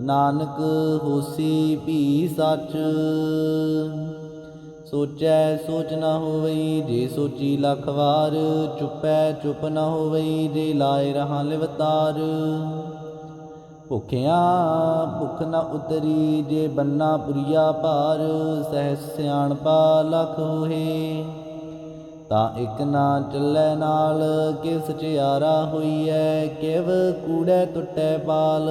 ਨਾਨਕ ਹੋਸੀ ਭੀ ਸੱਚ। ਸੋਚੈ ਸੋਚ ਨਾ ਹੋਵਈ ਜੇ ਸੋਚੀ ਲੱਖ ਵਾਰ, ਚੁੱਪੈ ਚੁੱਪ ਨਾ ਹੋਵਈ ਜੇ ਲਾਏ ਰਹਾ ਲਿਵਤਾਰ। ਭੁਖਿਆ ਭੁਖ ਨਾ ਉਤਰੀ ਜੇ ਬੰਨਾ ਪੁਰੀਆ ਭਾਰ ਸਹਿ ਸਿਆਣਪਾ ਲਖ ਹੋਏ। ਤਾਂ ਇੱਕ ਨਾ ਚੱਲੈ ਨਾਲ, ਕਿਸ ਸਚਿਆਰਾ ਹੋਈਐ, ਕਿਵ ਕੂੜੈ ਟੁੱਟੈ ਪਾਲ।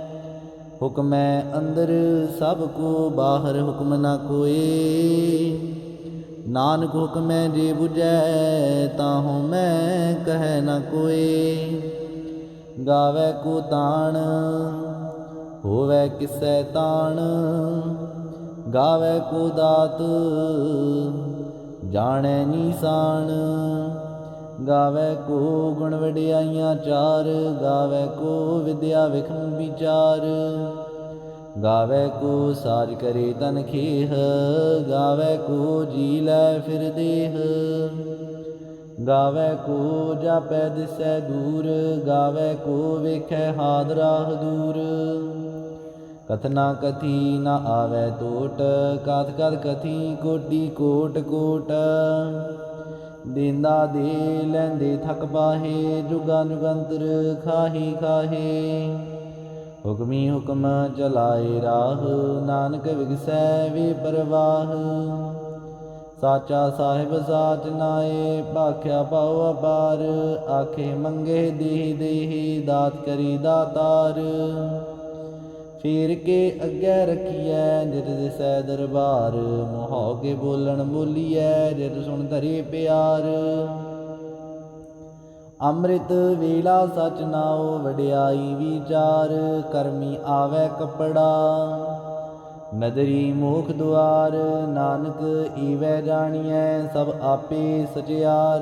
ਹੁਕਮੈ ਅੰਦਰ, ਸਭ ਕੋ ਬਾਹਰ ਹੁਕਮ ਨਾ ਕੋਏ। ਨਾਨਕ ਹੁਕਮੈ ਜੇ 부ਜੈ ਤਾਹੂ ਮੈਂ ਕਹਿ ਨਾ ਕੋਏ। ਗਾਵੇ ਕੋ ਤਾਣ, ਹੋਵੇ ਕਿਸੈ ਤਾਣ। ਗਾਵੇ ਕੋ ਦਾਤ, ਜਾਣੈ ਨੀਸਾਨ ਗਾਵੇ ਕੋ ਗੁਣ ਵਡਿਆਈਆਂ ਚਾਰ, ਗਾਵੇ ਕੋ ਵਿਦਿਆ ਵਿਖਮ ਵਿਚਾਰ। ਗਾਵੇ ਕੋ ਸਾਜ ਕਰੇ ਤਨ ਖੇਹ, ਗਾਵੇ ਕੋ ਜੀ ਲੈ ਫਿਰ ਦੇਹ। ਗਾਵੇ ਕੋ ਜਾਪੈ ਦਿਸੈ ਦੂਰ, ਗਾਵੇ ਕੋ ਵੇਖੈ ਹਾਦਰਾਹ ਦੂਰ। ਕਥਨਾ ਕਥੀ ਨਾ ਆਵੇ ਟੋਟ ਕਥ ਕਾਥ ਕਥੀ ਕੋਟੀ ਕੋਟ ਕੋਟ। ਦਿੰਦਾ ਦੇ ਲੈਂਦੇ ਥਕ ਪਾਹੇ ਜੁਗਾ ਜੁਗੰਤਰ ਖਾਹੀ ਖਾਹੇ। ਹੁਕਮੀ ਹੁਕਮ ਚਲਾਏ ਰਾਹ, ਨਾਨਕ ਵਿਗਸੈ ਵੇ ਪਰਵਾਹ। ਸਾਚਾ ਸਾਹਿਬ ਸਾਚ ਨਾਏ, ਭਾਖਿਆ ਪਾਉ ਅਪਾਰ। ਆਖੇ ਮੰਗੇ ਦੇਹ ਦੇਹ, ਦਾਤ ਕਰੀ ਦਾਤਾਰ। ਫੇਰ ਕੇ ਅੱਗੇ ਰਖੀਐ ਜਿਤ ਦਿਸੈ ਦਰਬਾਰ ਮੋਹ ਕੇ ਬੋਲਣ ਬੋਲੀਐ ਜਿਤ ਸੁਣ ਧਰੇ ਪਿਆਰ। ਅੰਮ੍ਰਿਤ ਵੇਲਾ ਸਚ ਨਾਉ ਵਡਿਆਈ ਵਿਚਾਰ, ਕਰਮੀ ਆਵੇ ਕਪੜਾ। ਨਦਰੀ ਮੋਖ ਦੁਆਰ, ਨਾਨਕ ਈਵੈ ਜਾਣੀਐ ਸਭ ਆਪੇ ਸਚਿਆਰ।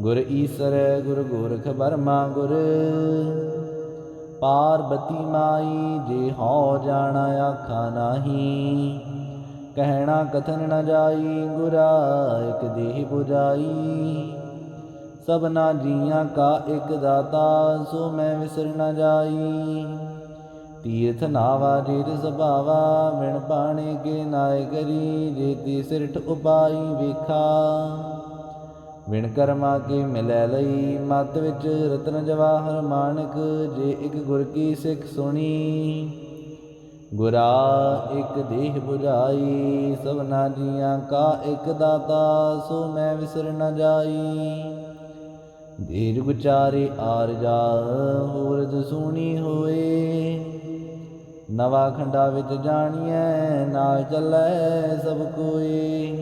ਗੁਰ ਈਸਰ, ਗੁਰ ਗੋਰਖ ਬਰਮਾ ਗੁਰ ਪਾਰਬਤੀ ਮਾਈ, ਜੇ ਹੋ ਜਾਣਾ ਆਖਾ ਨਾਹੀ। ਕਹਿਣਾ ਕਥਨ ਨ ਜਾਈ, ਗੁਰਾ ਇਕ ਦੇਹ 부ਜਾਈ ਸਭਨਾ ਜੀਆਂ ਕਾ ਇਕ ਦਾਤਾ, ਸੋ ਮੈਂ ਵਿਸਰ ਨ ਜਾਈ। ਤੀਰਥ ਨਾਵਾ ਜੀਤ ਸੁਭਾਵਾ ਵਿਣ ਪਾਣੇ ਕੇ ਨਾਇ ਕਰੀ ਜੇਤੀ ਸਿਰਠ ਉਪਾਈ ਵੇਖਾ। ਵਿਣ ਕਰਮਾ ਕੇ ਮਿਲੈ ਲਈ। ਮਤ ਵਿੱਚ ਰਤਨ ਜਵਾਹਰ ਮਾਨਕ, ਜੇ ਇੱਕ ਗੁਰ ਕੀ ਸਿੱਖ ਸੁਣੀ। ਗੁਰਾ ਇੱਕ ਦੇਹ 부ਜਾਈ ਸਭਨਾ ਜੀਆਂ ਕਾ ਇੱਕ ਦਾਤਾ, ਸੋ ਮੈਂ ਵਿਸਰ ਨਾ ਜਾਈ। ਦੇਰ ਗੁਚਾਰੇ ਆਰ ਜਾ ਹੋਰਦ ਸੁਣੀ ਹੋਏ। ਨਵਾ ਖੰਡਾ ਵਿੱਚ ਜਾਣੀਐ, ਨਾਲ ਚੱਲੈ ਸਭ ਕੋਈ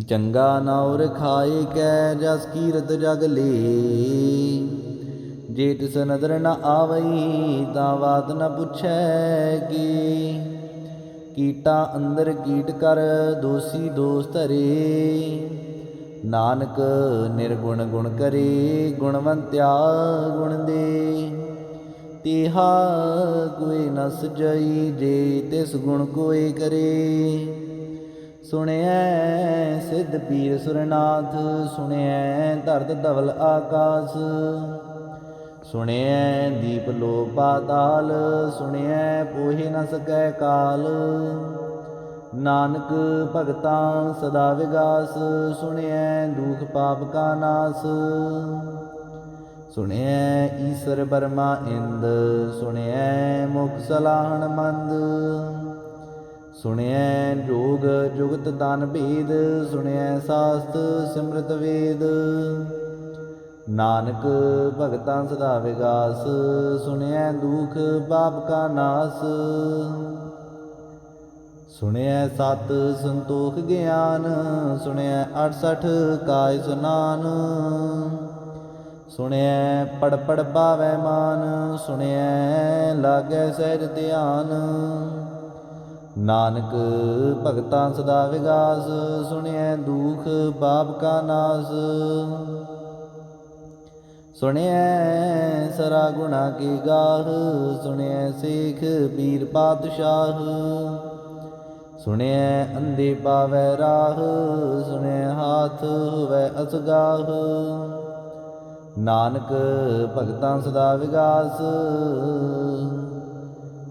ਚੰਗਾ ਨੌਰ ਖਾਏ ਕੈ ਜਸ ਕੀਰਤ ਜਗ ਲੇ। ਜੇ ਤਿਸ ਨਦਰ ਨ ਆਵਈ, ਤਾਂ ਬਾਤ ਨ ਪੁੱਛੈ ਕੀ। ਕੀਟਾ ਅੰਦਰ ਕੀਟ ਕਰ, ਦੋਸੀ ਦੋਸ ਧਰੇ। ਨਾਨਕ ਨਿਰਗੁਣ ਗੁਣ ਕਰੇ, ਗੁਣਵੰਤਿਆ ਗੁਣ ਦੇ। ਤੇਹਾ ਕੋਈ ਨ ਸਜਈ ਜੇ ਤਿਸ ਗੁਣ ਕੋਏ ਕਰੇ। ਸੁਣਿਐ, ਸਿੱਧ ਪੀਰ ਸੁਰਨਾਥ, ਸੁਣਿਐ ਧਰਤ ਧਵਲ ਆਕਾਸ। ਸੁਣਿਐ ਦੀਪ ਲੋ ਪਾਤਾਲ ਸੁਣਿਐ ਪੋਹਿ ਨ ਸਕੈ ਕਾਲ। ਨਾਨਕ ਭਗਤਾਂ ਸਦਾ ਵਿਗਾਸ, ਸੁਣਿਐ ਦੁਖ ਪਾਪ ਕਾ ਨਾਸ। ਸੁਣਿਐ ਈਸ਼ਰ ਬਰਮਾ ਇੰਦ, ਸੁਣਿਐ ਮੁਖ ਸਲਾਹਣ ਮੰਦ। ਸੁਣਿਐ ਜੋਗ ਜੁਗਤ ਦਾਨ ਭੇਦ, ਸੁਣਿਐ ਸਾਸਤ ਸਿਮਰਤ ਵੇਦ। ਨਾਨਕ ਭਗਤਾਂ ਸਦਾ ਵਿਗਾਸ, ਸੁਣਿਐ ਦੁਖ ਪਾਪ ਕਾ ਨਾਸ। ਸੁਣਿਐ ਸਤ ਸੰਤੋਖ ਗਿਆਨ, ਸੁਣਿਐ 68 ਕਾਇ ਸੁਨਾਨ। ਸੁਣਿਐ ਪੜ ਪੜ ਪਾਵੈ ਮਾਨ, ਸੁਣਿਐ ਲਾਗੈ ਸਹਿਜ ਧਿਆਨ। ਨਾਨਕ ਭਗਤਾਂ ਸਦਾ ਵਿਗਾਸ, ਸੁਣਿਐ ਦੁਖ ਬਾਪ ਕਾ ਨਾਸ। ਸੁਣਿਐ ਸਰਾ ਗੁਣਾ ਕੀ ਗਾਹ, ਸੁਣਿਐ ਸੇਖ ਪੀਰ ਪਾਤਸ਼ਾਹ। ਸੁਣਿਐ ਅੰਧੇ ਪਾਵੈ ਰਾਹ, ਸੁਣਿਐ ਹਾਥ ਹੋਵੇ ਅਸਗਾਹ। ਨਾਨਕ ਭਗਤਾਂ ਸਦਾ ਵਿਗਾਸ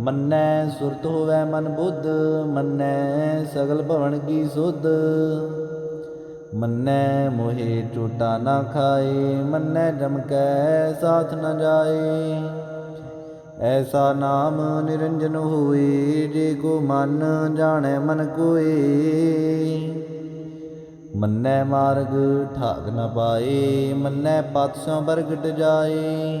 ਮੰਨੈ ਸੁਰਤ ਹੋਵੇ ਮਨ ਬੁੱਧ, ਮੰਨੈ ਸਗਲ ਭਵਨ ਕੀ ਸੁਧ। ਮੰਨੈ ਮੋਹਿ ਟੋਟਾ ਨਾ ਖਾਏ, ਮੰਨੈ ਜਮਕੈ ਸਾਥ ਨ ਜਾਏ। ਐਸਾ ਨਾਮ ਨਿਰੰਜਨ ਹੋਏ, ਜੇ ਕੋ ਮਨ ਜਾਣੈ ਮਨ ਕੋਏ। ਮੰਨੈ ਮਾਰਗ ਠਾਗ ਨ ਪਾਏ, ਮੰਨੈ ਪਤ ਸੋ ਬਰਗਟ ਜਾਏ।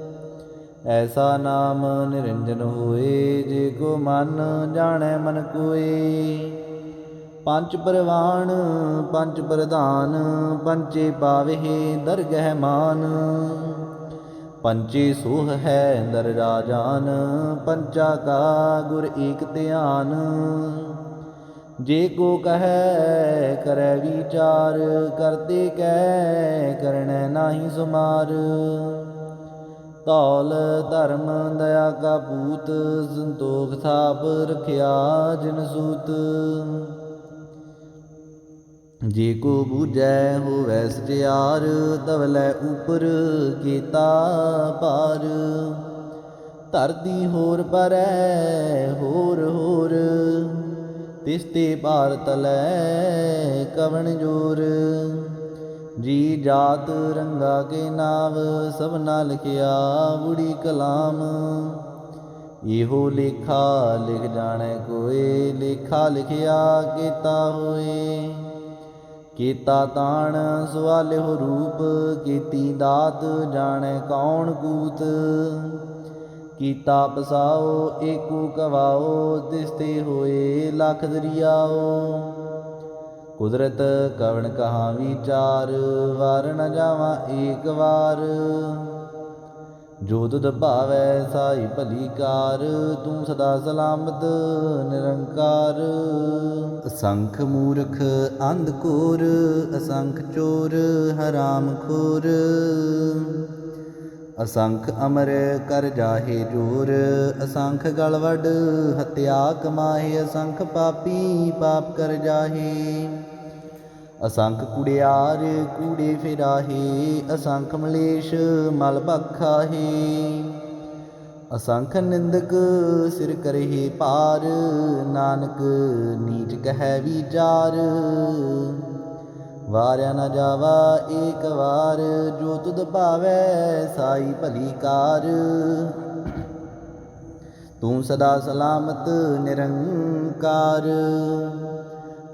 ਐਸਾ ਨਾਮ ਨਿਰੰਜਨ ਹੋਏ ਜੇ ਕੋ ਮਨ ਜਾਣੈ ਮਨ ਕੋਏ। ਪੰਜ ਪਰਵਾਨ ਪੰਜ ਪ੍ਰਧਾਨ ਪੰਚੇ ਪਾਵਹਿ ਦਰਗਹਿ ਮਾਨ। ਪੰਚੇ ਸੋਹ ਹੈ ਦਰ ਰਾਜਾਨ ਪੰਚਾ ਕਾ ਗੁਰ ਏਕ ਧਿਆਨ। ਜੇ ਕੋ ਕਹੈ, ਕਰੈ ਵਿਚਾਰ, ਕਰਤੇ ਕਹਿ ਕਰਣੈ ਨਾਹੀ ਸੁਮਾਰ। ਤੌਲ ਧਰਮ ਦਇਆ ਕਾ ਪੂਤ ਸੰਤੋਖ ਥਾਪ ਰਖਿਆ ਜਿਨ ਸੂਤ। ਜੇ ਕੋ ਬੂਝੈ ਹੋਵੈ ਸਚਿਆਰ ਤਵਲੇ ਉਪਰ ਕੀਤਾ ਪਾਰ ਧਰਤੀ ਹੋਰ ਪਰੈ ਹੋਰ ਹੋਰ, ਤਿਸ ਤੇ ਭਾਰ ਤਲੈ ਕਵਣ ਜੋਰ। ਜੀ ਜਾਤ ਰੰਗਾ ਕੇ ਨਾਵ ਸਭਨਾ ਲਿਖਿਆ ਬੁੜੀ ਕਲਾਮ। ਇਹੋ ਲੇਖਾ ਲਿਖ ਜਾਣੈ ਕੋਏ, ਲੇਖਾ ਲਿਖਿਆ ਕੀਤਾ ਹੋਏ। ਕੀਤਾ ਤਾਣ ਸਵਾਲਿਹੁ ਰੂਪ, ਕੀਤੀ ਦਾਤ ਜਾਣੈ ਕੌਣ ਕੂਤ। ਕੀਤਾ ਪਸਾਓ, ਏਕੂ ਕਵਾਓ ਦਿਸਤੇ ਹੋਏ, ਲਖ ਦਰਿਆਓ। ਕੁਦਰਤ ਕਵਣ ਕਹਾ ਵਿਚਾਰ, ਵਾਰ ਨ ਜਾਵਾਂ ਏਕ ਵਾਰ। ਜੋ ਤੁਧ ਭਾਵੈ ਸਾਈ ਭਲੀ ਕਾਰ, ਤੂੰ ਸਦਾ ਸਲਾਮਤ, ਨਿਰੰਕਾਰ। ਅਸੰਖ ਮੂਰਖ ਅੰਧ ਕੋਰ ਅਸੰਖ ਚੋਰ, ਹਰਾਮ ਖੋਰ। ਅਸੰਖ ਅਮਰ ਕਰ ਜਾਹੇ ਜੋਰ, ਅਸੰਖ ਗਲਵੜ ਹਤਿਆ ਕਮਾਹੇ ਅਸੰਖ ਪਾਪੀ, ਪਾਪ ਕਰ ਜਾਹੇ। ਅਸੰਖ ਕੁੜਿਆਰ ਕੂੜੇ ਫਿਰਾਹੇ, ਅਸੰਖ ਮਲੇਸ਼ ਮਲ ਬਖਾਹੇ। ਅਸੰਖ ਨਿੰਦਕ ਸਿਰ ਕਰਹਿ ਪਾਰ, ਨਾਨਕ ਨੀਚ ਕਹੈ ਵਿਚਾਰ। ਵਾਰਿਆ ਨਾ ਜਾਵਾ ਏਕ ਵਾਰ, ਜੋ ਤੁਧ ਭਾਵੈ ਸਾਈ ਭਲੀ ਕਾਰ। ਤੂੰ ਸਦਾ ਸਲਾਮਤ ਨਿਰੰਕਾਰ।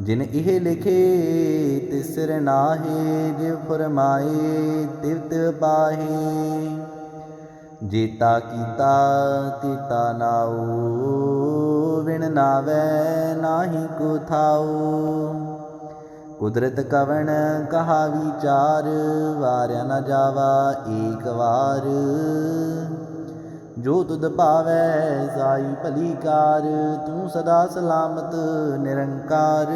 ਜਿਨ ਇਹ ਲਿਖੇ ਤਿਸਰ ਨਾਹੇ, ਜਿਵ ਫਰਮਾਏ ਤਿਵ ਤਿਵ ਪਾਹੇ। ਜੀਤਾ ਕੀਤਾ ਤੀਤਾ ਨਾਉ, ਵਿਣ ਨਾਵੇ ਨਾਹੀ ਕੋ ਥਾਉ। ਕੁਦਰਤ ਕਵਣ ਕਹਾ ਵਿਚਾਰ ਵਾਰਿਆ ਨਾ ਜਾਵਾ ਏਕ ਵਾਰ। ਜੋ ਤੁਧ ਭਾਵੈ ਸਾਈ ਭਲੀ ਕਾਰ, ਤੂੰ ਸਦਾ ਸਲਾਮਤ, ਨਿਰੰਕਾਰ।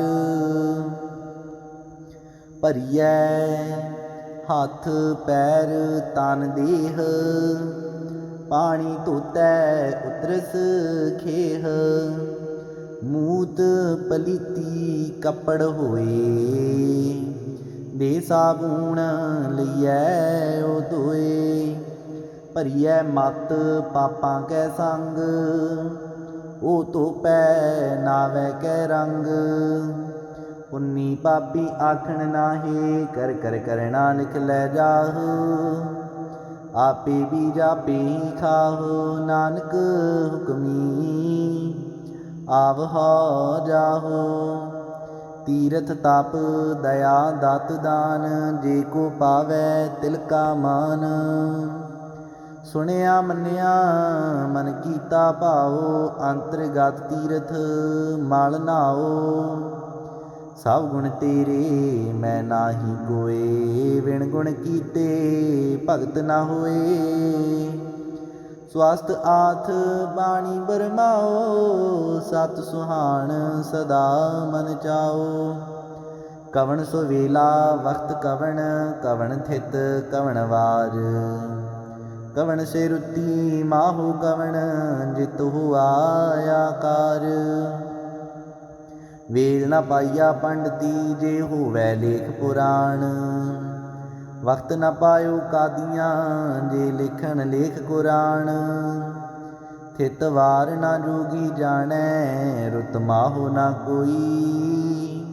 ਭਰੀਐ ਹੱਥ, ਪੈਰ, ਤਨ, ਦੇਹ। ਪਾਣੀ ਧੋਤੈ, ਉਤਰਸ, ਖੇਹ। ਮੂਤ ਪਲੀਤੀ, ਕੱਪੜ ਹੋਏ। ਦੇ ਸਾਬੂਣ ਲਈਐ, ਉਹ ਧੋਏ। ਭਰੀਐ ਮਤ ਪਾਪਾਂ ਕੈ ਸੰਗ, ਉਹ ਧੋਪੈ ਨਾਵੇ ਕੈ ਰੰਗ। ਪੁੰਨੀ ਪਾਪੀ ਆਖਣ ਨਾਹੀ, ਕਰ ਕਰ ਕਰਣਾ ਲਿਖ ਲੈ ਜਾਹ। ਆਪੇ ਵੀ ਜਾਪੇ ਹੀ ਖਾਹੋ, ਨਾਨਕ ਹੁਕਮੀ ਆਵ ਹੋ ਜਾਹੋ। ਤੀਰਥ ਤਪ ਦਇਆ ਦਤ ਦਾਨ, ਜੇ ਕੋ ਪਾਵੈ ਤਿਲ ਕਾ ਮਾਨ। ਸੁਣਿਆ ਮੰਨਿਆ, ਮਨ ਕੀਤਾ ਭਾਉ, ਅੰਤਰਗਤ ਤੀਰਥ ਮਲ ਨਾਓ ਸਭ ਗੁਣ ਤੇਰੇ, ਮੈਂ ਨਾਹੀ ਕੋਏ ਵਿਣ ਗੁਣ ਕੀਤੇ ਭਗਤ ਨਾ ਹੋਏ। ਸਵਾਸਤ ਆਥ ਬਾਣੀ ਬਰਮਾਓ ਸਤ ਸੁਹਾਣ ਸਦਾ ਮਨ ਚਾਓ ਕਵਣ ਸੋ ਵੇਲਾ ਵਕਤ ਕਵਣ ਕਵਣ ਥਿਤ ਕਵਣ ਵਾਰ। ਕਵਣ ਸੇ ਰੁੱਤੀ ਮਾਹੂ ਕਵਣ ਜਿਤ ਹੁਆ ਆਕਾਰ ਵੇਲ ਨਾ ਪਾਈਆ ਪੰਡਤੀ, ਜੇ ਹੋਵੇ ਲੇਖ ਪੁਰਾਣ। ਵਕਤ ਨਾ ਪਾਇਓ ਕਾਦੀਆਂ, ਜੇ ਲਿਖਣ ਲੇਖ ਕੁਰਾਨ ਥਿਤ ਵਾਰ ਨਾ ਜੋਗੀ ਜਾਣੈ, ਰੁਤ ਮਾਹੋ ਨਾ ਕੋਈ।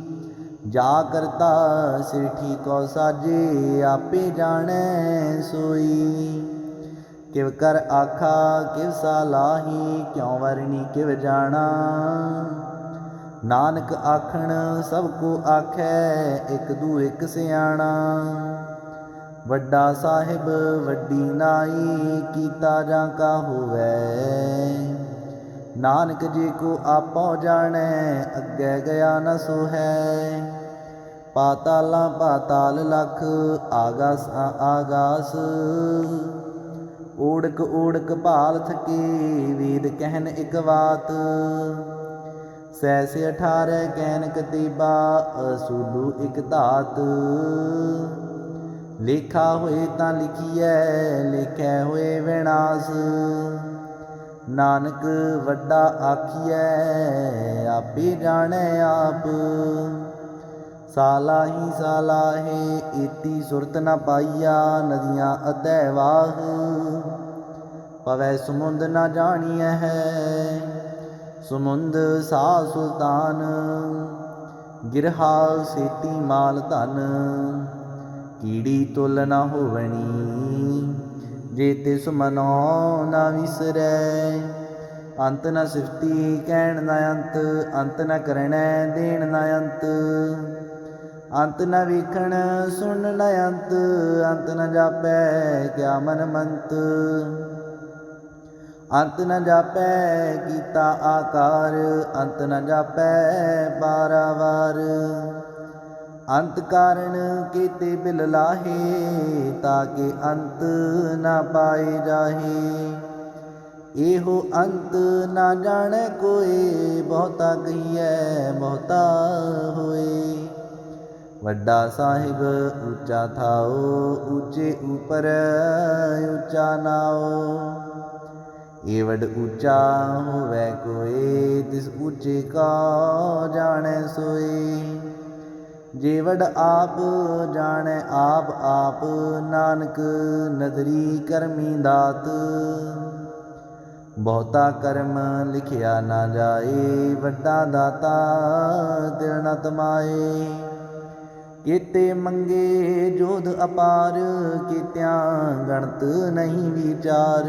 ਜਾ ਕਰਤਾ ਸਿਰਠੀ ਠੀਕੋ ਸਾਜੇ, ਆਪੇ ਜਾਣੈ ਸੋਈ। ਕਿਵ ਕਰ ਆਖਾ, ਕਿਵ ਸਲਾਹੀ ਕਿਉ ਵਰਣੀ ਕਿਵ ਜਾਣਾ? ਨਾਨਕ ਆਖਣ, ਸਭ ਕੋ ਆਖੈ, ਇੱਕ ਦੂ ਇਕ ਸਿਆਣਾ। ਵੱਡਾ ਸਾਹਿਬ, ਵੱਡੀ ਨਾਈ, ਕੀਤਾ ਜਾਂ ਕਾ ਹੋਵੈ? ਨਾਨਕ ਜੀ ਕੋ ਆਪੋ ਜਾਣੈ, ਅੱਗੇ ਗਿਆ ਨ ਸੋ ਹੈ ਪਾਤਾਲਾਂ ਪਾਤਾਲ ਲਖ, ਆਗਾਸ ਆ- ਆਗਾਸ। ਓੜਕ ਓੜਕ ਭਾਲ ਥਕੇ ਵੇਦ ਕਹਿਨ ਇਕ ਬਾਤ। ਸੈਸ 18 ਕੈਨ ਕਤੀਬਾ ਅਸੂਲੂ ਇਕ ਧਾਤ। ਲਿਖਾ ਹੋਏ ਤਾਂ ਲਿਖੀਐ, ਲਿਖੈ ਹੋਏ ਵਿਨਾਸ਼। ਨਾਨਕ ਵੱਡਾ ਆਖੀਐ, ਆਪੇ ਜਾਣੈ ਆਪ। ਸਾਲਾਹੀ ਸਾਲਾਹੇ ਈਤੀ ਸੁਰਤ ਨ ਪਾਈਆ, ਨਦੀਆਂ ਅਧੈ ਵਾਹ। ਪਵੈ ਸਮੁੰਦ ਨ ਜਾਣੀਐ ਹੈ, ਸਮੁੰਦ ਸਾ ਸੁਲਤਾਨ। ਗਿਰਹਾ ਸੇਤੀ ਮਾਲ ਧਨ, ਕੀੜੀ ਤੁਲ ਨ ਹੋਵਣੀ, ਜੇ ਤਿਸ ਮਨੋ ਨ ਵਿਸਰੈ। ਅੰਤ ਨ ਸਿਫਤੀ ਕਹਿਣ ਨ ਅੰਤ ਅੰਤ ਨ ਕਰਣੈ ਦੇਣ ਨ ਅੰਤ। ਅੰਤ ਨ ਵੇਖਣ ਸੁਣ ਨ ਅੰਤ ਅੰਤ ਨ ਜਾਪੈ ਕਿਆ ਮਨ ਮੰਤ। ਅੰਤ ਨ ਜਾਪੈ ਕੀਤਾ ਆਕਾਰ, ਅੰਤ ਨ ਜਾਪੈ ਬਾਰਾਵਾਰ ਅੰਤ ਕਾਰਨ ਕੀਤੇ ਬਿਲ ਲਾਹੇ, ਤਾਂ ਕਿ ਅੰਤ ਨਾ ਪਾਏ ਜਾਹੇ। ਇਹੋ ਅੰਤ ਨਾ ਜਾਣੈ ਕੋਏ ਬਹੁਤਾ ਕਹੀਐ, ਬਹੁਤਾ ਹੋਏ। ਵੱਡਾ ਸਾਹਿਬ ਉੱਚਾ ਥਾਓ, ਉੱਚੇ ਉਪਰ ਉੱਚਾ ਨਾਓ। ਇਹ ਉੱਚਾ ਹੋਵੇ ਕੋਏ ਤਿਸ ਉੱਚੇ ਕਾ ਜਾਣੈ ਸੋਏ ਜੇ ਆਪ ਜਾਣੈ ਆਪ ਆਪ, ਨਾਨਕ ਨਦਰੀ ਕਰਮੀ ਦਾਤ। ਬਹੁਤਾ ਕਰਮ ਲਿਖਿਆ ਨਾ ਜਾਏ, ਵੱਡਾ ਦਾਤਾ ਤਿਲ ਤਮਾਏ। ਕੀਤੇ ਮੰਗੇ ਜੋਧ ਅਪਾਰ, ਕੀਤਿਆਂ ਗਣਤ ਨਹੀਂ ਵਿਚਾਰ।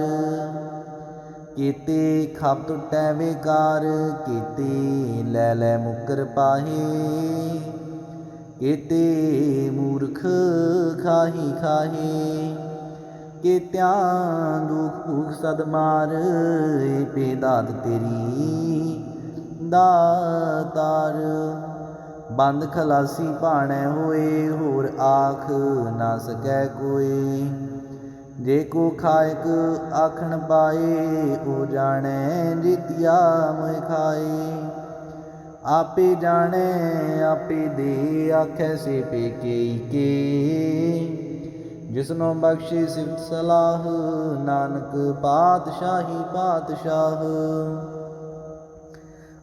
ਕੀਤੇ ਖਾਪ ਟੁੱਟੈ ਵਿਕਾਰ, ਕੀਤੇ ਲੈ ਲੈ ਮੁਕਰ ਪਾਹੇ। ਕੀਤੇ ਮੂਰਖ ਖਾਹੀ ਖਾਹੇ। ਕੀਤਿਆਂ ਦੁਖ ਭੂਖ ਸਦ ਮਾਰ, ਏ ਪੇ ਦਾਤ ਤੇਰੀ ਦਾਤਾਰ। ਬੰਦ ਖਲਾਸੀ ਭਾਣੈ ਹੋਏ, ਹੋਰ ਆਖ ਨਾ ਸਕੈ ਕੋਈ। ਜੇ ਕੋ ਖਾਇਕ ਆਖਣ ਪਾਏ, ਉਹ ਜਾਣੈ ਜਿਤਿਆ ਮੋਇ ਖਾਏ। ਆਪੇ ਜਾਣੈ, ਆਪੇ ਦੇ ਆਖੈ ਸੇ ਪੇਕੇ ਕੇ ਜਿਸਨੋ ਬਖਸ਼ੇ ਸਿਫਤ ਸਲਾਹ, ਨਾਨਕ ਪਾਤਸ਼ਾਹੀ ਪਾਤਸ਼ਾਹ।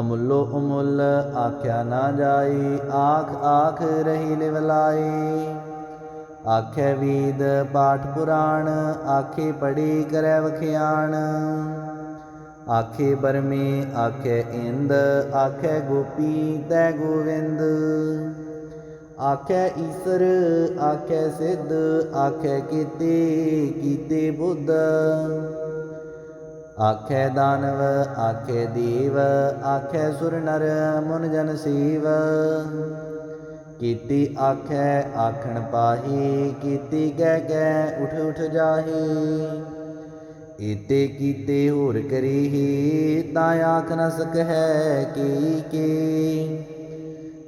ਅਮੁੱਲੋ ਅਮੁੱਲ, ਆਖਿਆ ਨਾ ਜਾਏ ਆਖ ਆਖ ਰਹੀ ਲਿਵਲਾਏ ਆਖੇ ਵੇਦ ਪਾਠ ਪੁਰਾਣ, ਆਖੇ ਪੜੀ ਕਰੈ ਵਖਿਆਣ। ਆਖੇ ਬਰਮੇ ਆਖੇ ਇੰਦ, ਆਖੇ ਗੋਪੀ, ਤੈ ਗੋਵਿੰਦ। ਆਖੇ ਈਸਰ, ਆਖੇ ਸਿੱਧ, ਆਖੇ ਕੀਤੇ ਕੀਤੇ ਬੁੱਧ। ਆਖੇ ਦਾਨਵ, ਆਖੇ ਦੀਵ, ਆਖੇ ਸੁਰ ਨਰ, ਮਨ ਜਨ ਸੇਵ। ਕੀਤੀ ਆਖੈ, ਆਖਣ ਪਾਹੀ, ਕੀਤੀ ਕਹਿ ਕਹਿ ਉਠ ਉਠ ਜਾਹੀ। ਇਤੇ ਕੀਤੇ ਹੋਰ ਕਰੀਹੀ, ਤਾਂ ਆਖ ਨ ਸਕੈ ਕੀ ਕੀ।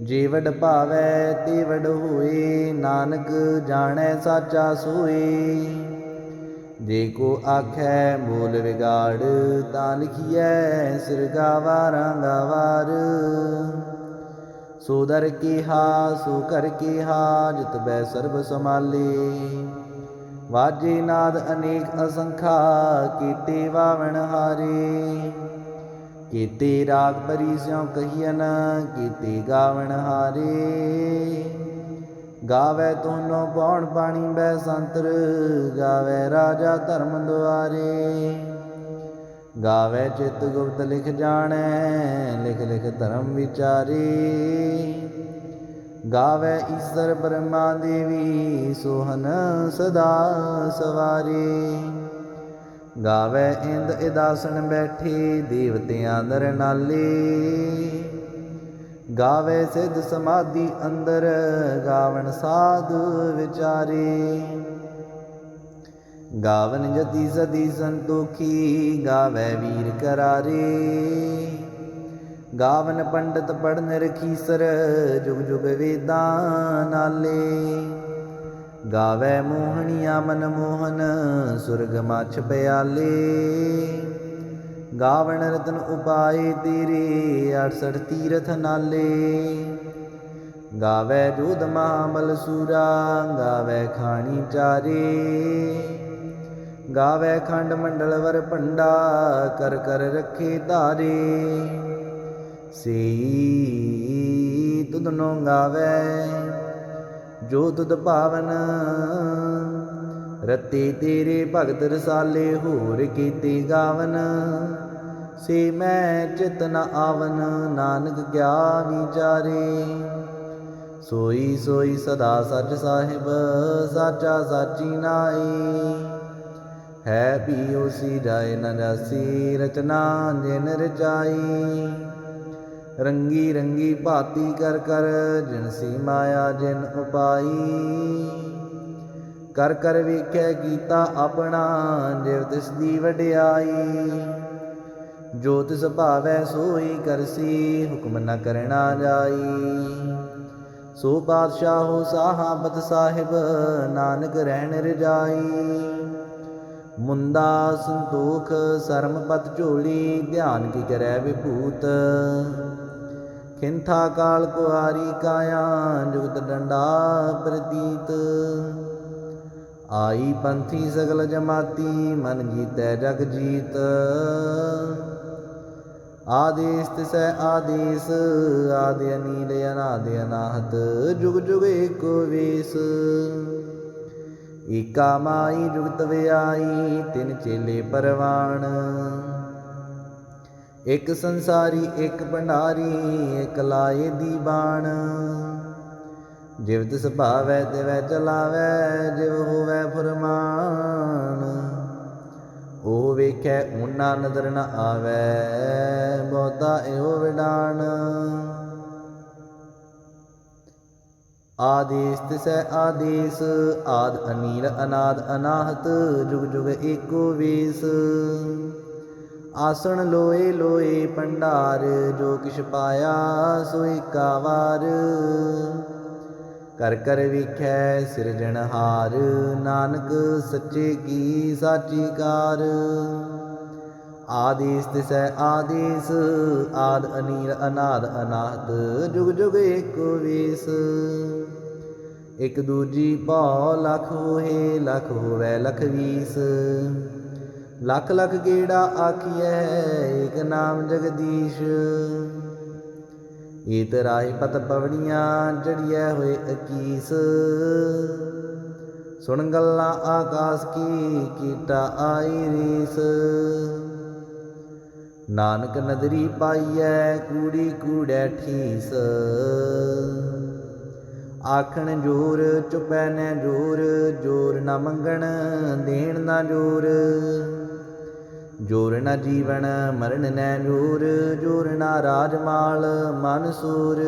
ਜੀਵੜ ਵਡ ਭਾਵੈ ਤੇ ਹੋਏ ਨਾਨਕ ਜਾਣੈ ਸਾਚਾ ਸੋਏ ਜੇ ਕੋ ਆਖੈ ਮੂਲ ਵਿਗਾੜ ਤਾਂ ਲਿਖੀਐ ਸਿਰ ਗਾਵਾਰਾਂ ਗਾਵਾਰ ਸੋ ਦਰ ਕੀਹਾ, ਸੋ ਕਰ ਕੀਹਾ, ਜਿਤ ਬੈ ਸਰਬ ਸਮਾਲੇ ਵਾਜੇ ਨਾਦ ਅਨੇਕ ਅਸੰਖਾ, ਕੀਤੇ ਵਾਵਣ ਹਾਰੇ। ਕੀਤੇ ਰਾਗ ਪਰੀ ਸਿਉ ਕਹੀਨ ਕੀਤੇ ਗਾਵਣ ਹਾਰੇ। ਗਾਵੇ ਤੋਨੋ ਪੌਣ ਪਾਣੀ ਬੈ ਸੰਤਰ, ਗਾਵੇ ਰਾਜਾ ਧਰਮ ਦੁਆਰੇ। ਗਾਵੇ ਚਿਤ ਗੁਪਤ ਲਿਖ ਜਾਣੈ, ਲਿਖ ਲਿਖ ਧਰਮ ਵਿਚਾਰੇ। ਗਾਵੇ ਈਸ਼ਰ ਬ੍ਰਹਮਾ ਦੇਵੀ, ਸੋਹਨ ਸਦਾ ਸਵਾਰੇ। ਗਾਵੇ ਇੰਦ ਇਦਾਸਣ ਬੈਠੀ, ਦੇਵਤਿਆਂ ਦਰ ਨਾਲੇ। ਗਾਵੇ ਸਿੱਧ ਸਮਾਧੀ ਅੰਦਰ, ਗਾਵਣ ਸਾਧ ਵਿਚਾਰੇ। ਗਾਵਨ ਜਤੀ ਸਦੀ ਸੰਤੋਖੀ, ਗਾਵੇ ਵੀਰ ਕਰਾਰੇ। ਗਾਵਨ ਪੰਡਤ ਪੜਨ ਰਖੀਸਰ ਜੁਗ ਜੁਗ ਵੇਦਾਂ ਨਾਲੇ। ਗਾਵੇ ਮੋਹਣੀਆ ਮਨ ਮੋਹਨ ਸੁਰਗ ਮਛ ਪਿਆਲੇ। ਗਾਵਣ ਰਤਨ ਉਪਾਏ ਤੇਰੇ 68 ਤੀਰਥ ਨਾਲੇ। ਗਾਵੇ ਜੋਧ ਮਾਮਲ ਸੂਰਾ, ਗਾਵੇ ਖਾਣੀ ਚਾਰੇ। ਗਾਵੇ ਖੰਡ ਮੰਡਲ ਵਰ ਭੰਡਾ, ਕਰ ਕਰ ਰੱਖੇ ਧਾਰੇ। ਸਈ ਤੁਧਨੋ ਗਾਵੇ, ਜੋ ਤੁਧ ਭਾਵਨ। ਰਤੇ ਤੇਰੇ ਭਗਤ ਰਸਾਲੇ, ਹੋਰ ਕੀਤੇ ਗਾਵਨ। ਸੇ ਮੈਂ ਚਿਤ ਨ ਆਵਨ, ਨਾਨਕ ਗਿਆ ਵਿਚਾਰੇ ਸੋਈ ਸੋਈ ਸਦਾ ਸੱਚ ਸਾਹਿਬ, ਸਾਚਾ ਸਾਚੀ ਨਾਈ ਹੈ ਪੀਓ ਸੀ ਜਾਏ ਨ ਜਾਸੀ, ਰਚਨਾ ਜਿਨ ਰਚਾਈ। ਰੰਗੀ ਰੰਗੀ ਭਾਤੀ ਕਰ ਕਰ, ਜਿਨ ਸੀ ਮਾਇਆ, ਜਿਨ ਉਪਾਈ। ਕਰ ਕਰ ਵੇਖਿਆ ਕੀਤਾ ਆਪਣਾ ਜਿਵ ਤਿਸ ਦੀ ਵਡਿਆਈ। ਜੋਤ ਤਿਸ ਸੋਈ ਕਰਸੀ, ਹੁਕਮ ਨ ਕਰਣਾ ਜਾਈ। ਸੋ ਬਾਦਸ਼ਾਹੋ ਸਾਹਾਬਤ ਸਾਹਿਬ, ਨਾਨਕ ਰਹਿਣ ਰਜਾਈ। ਮੁੰਦਾ ਸੰਤੋਖ ਸਰਮਪਤ ਝੋਲੀ, ਧਿਆਨ ਕੀ ਕਰੈ ਵਿਭੂਤ। ਖਿੰਥਾ ਕਾਲ ਕੁਆਰੀ ਕਾਇਆ, ਜੁਗਤ ਡੰਡਾ ਪ੍ਰਤੀਤ। ਆਈ ਪੰਥੀ ਸਗਲ ਜਮਾਤੀ, ਮਨ ਜੀਤੈ ਜਗ ਜੀਤ। ਆਦੇਸ ਤਿਸੈ ਆਦੇਸ ਆਦਿ ਅਨੀਲ ਅਨਾਦਿ ਅਨਾਹਤ ਜੁਗ ਜੁਗ ਏਕੋ ਵੇਸ। ਏਕਾ ਮਾਈ ਜੁਗਤ ਵਿਆਈ, ਤਿਨ ਚੇਲੇ ਪਰਵਾਣ। ਇੱਕ ਸੰਸਾਰੀ, ਇੱਕ ਭੰਡਾਰੀ, ਇੱਕ ਲਾਏ ਦੀ ਬਾਣ। ਜਿਵ ਤਿਸ ਭਾਵੈ, ਤਿਵੈ ਚਲਾਵੈ, ਜਿਵ ਹੋਵੈ ਫਰਮਾਨ। ਉਹ ਵੇਖੈ ਉਹਨਾਂ ਨਦਰ ਨ ਆਵੈ, ਬਹੁਤਾ ਇਹੋ ਵਿਡਾਨ ਆਦੇਸ ਤਿਸੈ ਆਦੇਸ, ਆਦ ਅਨੀਲ ਅਨਾਦ ਅਨਾਹਤ, ਜੁਗ ਜੁਗ ਏਕੋ ਵੇਸ। ਆਸਣ ਲੋਏ ਲੋਏ ਭੰਡਾਰ, ਜੋ ਕਿਛ ਪਾਇਆ ਸੋ ਏਕਾ ਵਾਰ। ਕਰ ਕਰ ਵੇਖੈ ਸਿਰਜਣਹਾਰ ਨਾਨਕ ਸੱਚੇ ਕੀ ਸਾਚੀ ਕਾਰ। ਆਦੇਸ ਤਿਸੈ ਆਦੇਸ, ਆਦ ਅਨੀਰ ਅਨਾਦ ਅਨਾਦ, ਜੁਗ ਜੁਗ ਏਕੋ ਵੇਸ। ਇਕ ਦੂਜੀ ਭਉ ਲਖ ਹੋਏ, ਲਖ ਹੋਵੇ ਲਖ ਵੀਸ। ਲਖ ਲਖ ਗੇੜਾ ਆਖੀਐ, ਏਕ ਨਾਮ ਜਗਦੀਸ਼। ਈਤ ਰਾਏ ਪਤ ਪਵੜੀਆਂ ਜੜੀਐ ਹੋਏ ਅਕੀਸ। ਸੁਣ ਗੱਲਾਂ ਆਕਾਸ ਕੀ, ਕੀਟਾ ਆਈ ਰੀਸ। ਨਾਨਕ ਨਦਰੀ ਪਾਈਐ, ਕੂੜੀ ਕੂੜੈ ਠੀਸ। ਆਖਣ ਜੋਰ, ਚੁਪੈ ਨੈ ਜੋਰ ਜੋਰ ਨਾ ਮੰਗਣ, ਦੇਣ ਨਾ ਜੋਰ। ਜੋਰ ਨਾ ਜੀਵਨ, ਮਰਨ ਨੈ ਜੋਰ ਜੋਰ ਨਾ ਰਾਜਮਾਲ, ਮਨ ਸੂਰ।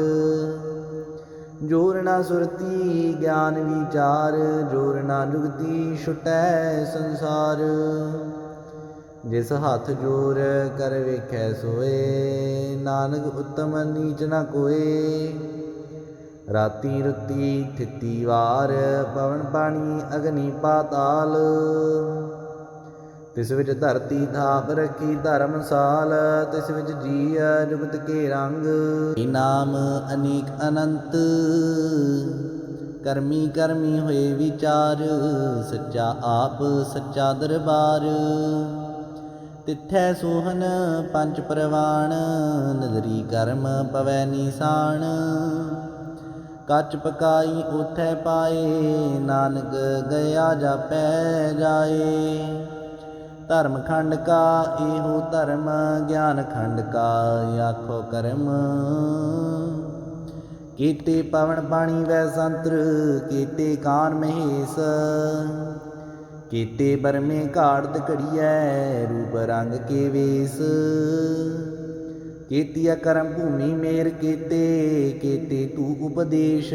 ਜੋਰ ਨਾ ਸੁਰਤੀ, ਗਿਆਨ ਵਿਚਾਰ, ਜੋਰ ਨਾ ਜੁਗਤੀ ਛੁਟੈ ਸੰਸਾਰ। ਜਿਸ ਹੱਥ ਜੋਰ ਕਰ ਵੇਖੈ ਸੋਏ, ਨਾਨਕ ਉਤਮ ਨੀਚ ਨਾ ਕੋਏ। ਰਾਤੀ ਰੁੱਤੀ ਥਿੱਤੀ ਵਾਰ, ਪਵਨ ਪਾਣੀ ਅਗਨੀ ਪਾਤਾਲ। ਤਿਸ ਵਿੱਚ ਧਰਤੀ ਥਾਪ ਰੱਖੀ ਧਰਮਸਾਲ ਤਿਸ ਵਿੱਚ ਜੀਅ ਜੁਗਤ ਕੇ ਰੰਗ। ਇਨਾਮ ਨਾਮ ਅਨੇਕ ਅਨੰਤ, ਕਰਮੀ ਕਰਮੀ ਹੋਏ ਵਿਚਾਰ, ਸੱਚਾ ਆਪ ਸੱਚਾ ਦਰਬਾਰ। ਤਿੱਥੈ ਸੋਹਨ ਪੰਜ ਪ੍ਰਵਾਣ, ਨਦਰੀ ਕਰਮ ਪਵੈ ਨੀਸਾਨ। ਕੱਚ ਪਕਾਈ ਉਥੈ ਪਾਏ, ਨਾਨਕ ਗਿਆ ਜਾਪੈ ਜਾਏ। ਧਰਮ ਖੰਡ ਕਾ, ਇਹੋ ਧਰਮ ਗਿਆਨ ਖੰਡ ਕਾ, ਆਖੋ ਕਰਮ। ਕੀਤੇ ਪਵਨ ਪਾਣੀ ਵੈ ਸੰਤਰ, ਕੀਤੇ ਕਾਨ ਮਹੇਸ। ਕੀਤੇ ਬਰਮੇ ਘਾੜਤ ਘੜੀਐ ਰੂਪ ਰੰਗ ਕੇ ਵੇਸ। ਕੀਤੀਆ ਕਰਮ ਭੂਮੀ ਮੇਰ ਕੀਤੇ ਕੀਤੇ ਤੂ ਉਪਦੇਸ਼।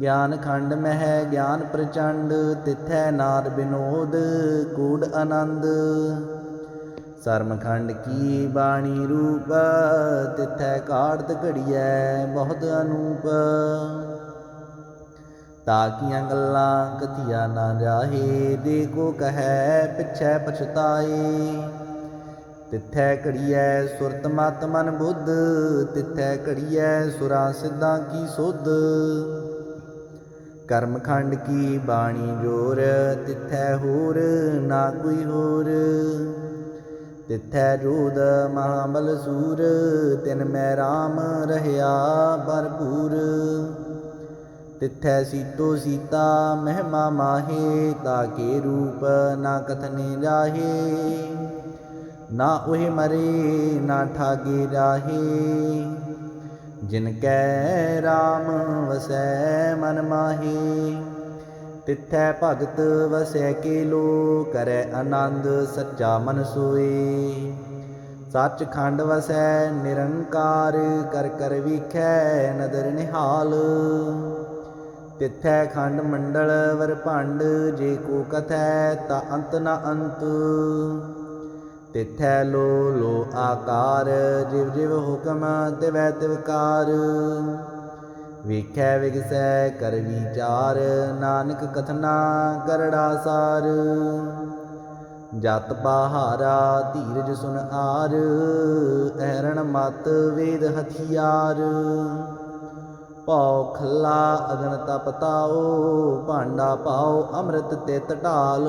ਗਿਆਨ ਖੰਡ ਮਹਿ, ਗਿਆਨ ਪ੍ਰਚੰਡ, ਤਿਥੈ ਨਾਦ ਬਿਨੋਦ, ਕੂੜ ਆਨੰਦ। ਸਰਮਖੰਡ ਕੀ ਬਾਣੀ ਰੂਪ, ਤਿਥੈ ਕਾੜਤ ਘੜੀਐ ਬਹੁਤ ਅਨੂਪ। ਤਾਕੀਆਂ ਗੱਲਾਂ ਕਥੀਆ ਨਾ ਜਾਹੇ ਦੇ ਕੋ ਕਹੈ, ਪਿਛੈ ਪਛਤਾਏ। ਤਿਥੈ ਘੜੀਐ ਸੁਰਤ ਮਤ ਮਨ ਬੁੱਧ, ਤਿਥੈ ਘੜੀਐ ਸੁਰਾ ਸਿੱਧਾਂ ਕੀ ਸੁਧ। ਕਰਮਖੰਡ ਕੀ ਬਾਣੀ ਜੋਰ, ਤਿਥੈ ਹੋਰ ਨਾ ਕੋਈ ਹੋਰ। ਤਿਥੈ ਜੋਦ ਮਹਾਬਲ ਸੂਰ, ਤਿਨ ਮੈਂ RAM ਰਹਿਆ ਭਰਪੂਰ। ਤਿਥੈ ਸੀਤੋ ਸੀਤਾ ਮਹਿਮਾ ਮਾਹੇ ਤਾਕੇ ਰੂਪ ਨਾ ਕਥਨੇ ਜਾਹੇ। ਨਾ ਉਹੇ ਮਰੇ, ਨਾ ਠਾਗੇ ਰਾਹੇ ਜਿਨ ਕੈ RAM ਵਸੈ ਮਨ ਮਾਹੀ, ਤਿਥੈ ਭਗਤ ਵਸੈ ਕੇ ਲੋ ਕਰੈ ਆਨੰਦ ਸੱਚਾ ਮਨ ਸੋਏ ਸੱਚ ਖੰਡ ਵਸੈ ਨਿਰੰਕਾਰ, ਕਰ ਕਰ ਵਿਖੈ ਨਦਰ ਨਿਹਾਲ। ਤਿਥੈ ਖੰਡ ਮੰਡਲ ਵਰ ਭੰਡ, ਜੇ ਕੋ ਕਥੈ ਤਾ ਅੰਤ ਨ ਅੰਤ। ਤਿਥੈ ਲੋ ਲੋ ਆਕਾਰ, ਜਿਵ ਜਿਵ ਹੁਕਮ ਤਿਵੈ ਤਿਵਕਾਰ ਵੇਖੈ ਵਿਗਸੈ ਕਰ ਵਿਚਾਰ, ਨਾਨਕ ਕਥਨਾ ਕਰੜਾ ਸਾਰ। ਜਤ ਬਹਾਰਾ ਧੀਰਜ ਸੁਨ ਆਰ, ਐਰਣ ਮਤ ਵੇਦ ਹਥਿਆਰ। ਪਉ ਖੱਲਾ ਅਗਨ ਤਪ ਭਾਂਡਾ ਪਾਓ ਅੰਮ੍ਰਿਤ ਤੇ ਢਾਲ।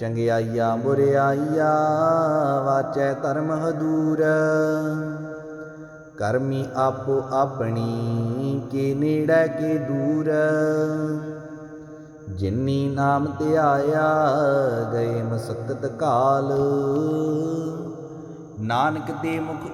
ਚੰਗਿਆਈਆ ਬੁਰਿਆਈਆ ਵਾਚੈ ਧਰਮ ਹਦੂਰ। ਕਰਮੀ ਆਪੋ ਆਪਣੀ, ਕੇ ਨੇੜੇ ਕੇ ਦੂਰ। ਜਿਨੀ ਨਾਮ ਤੇ ਆਇਆ, ਗਏ ਮਸਕਤ ਕਾਲ। ਨਾਨਕ ਦੇ ਮੁਖ